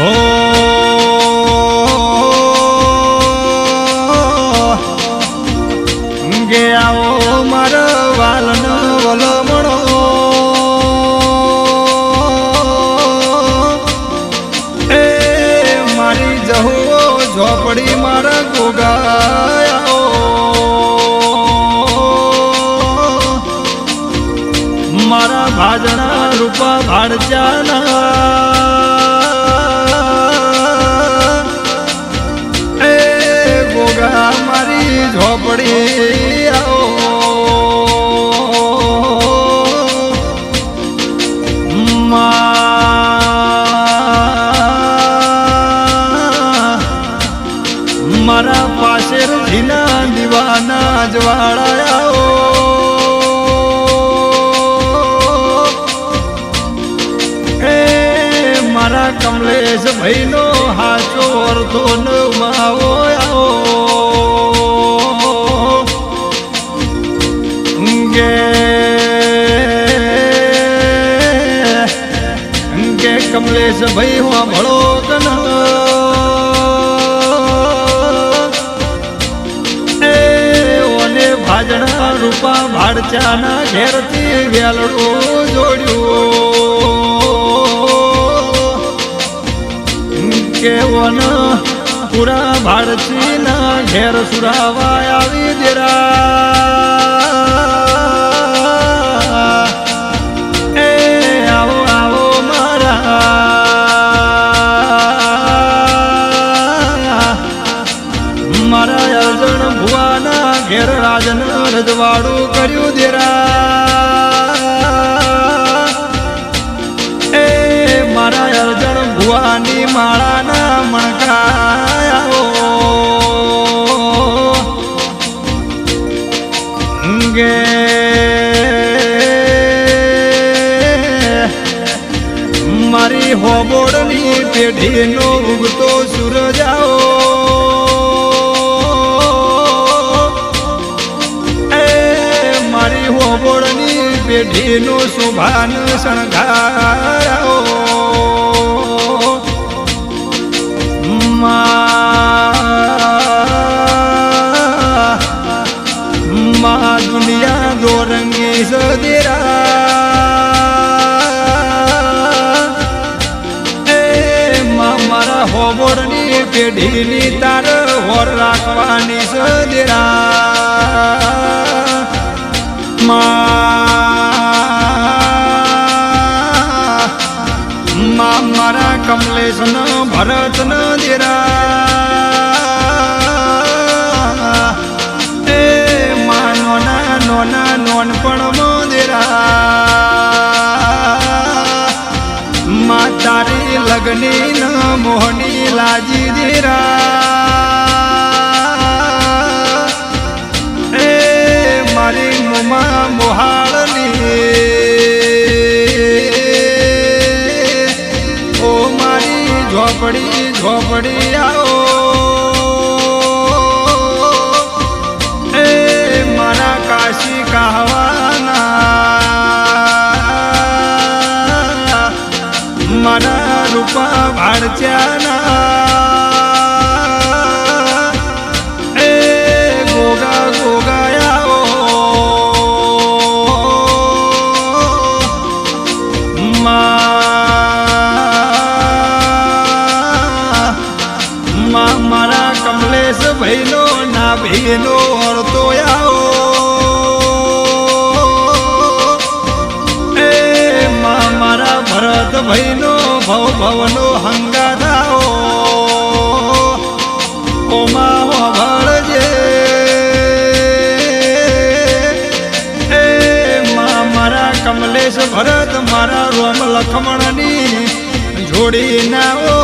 હો ગે આવો મારો વાલનો વલમણો એ મારી જહુઓ ઝોપડી મારા ગોગાયા મારા ભાજણા રૂપા ભાડચાના જીના દીવાના જવાળાઓ એ મારા કમલેશ ભાઈનો હાચો અર્થો ન માવો કમલેશ ભાઈ હું ભળો કન રૂપા ભાડચાના ઘેરથી વેલડું જોડ્યું. કેવન પૂરા ભાડચી ના ઘેર સુરાવા આવી રાજન કર્યું દેરા. મારા અર્જણ ભુવાની માળાના મણકાયાઓ. ગે મારી હોબોડની પેઢીનો ઉગતો સૂરજાઓ પેઢીનો શુભાન શણગારો. મા દુનિયા દો રંગી સદેરા. મારા હોબોરની પેઢીની તાર હોર રાખવાની સદેરા. મારા કમલેશ ન ભરત ન દેરા. એ માં નોના નોના નોન પણ મોદેરા. માં તારી લગની ન મોહની લાજી દેરા. ઝોપડી આવો એ મારા કાશી કહાવાના મારા રૂપા ભાડચ્યાના ભાઈનો ના ભીનો અડતો આવો. એ મા મારા ભરત ભાઈનો ભવ ભવનો હંગારાઓ ઓમા ભળજે. એ મા મારા કમલેશ ભરત, મારા રોમ લખમણની જોડી નાઓ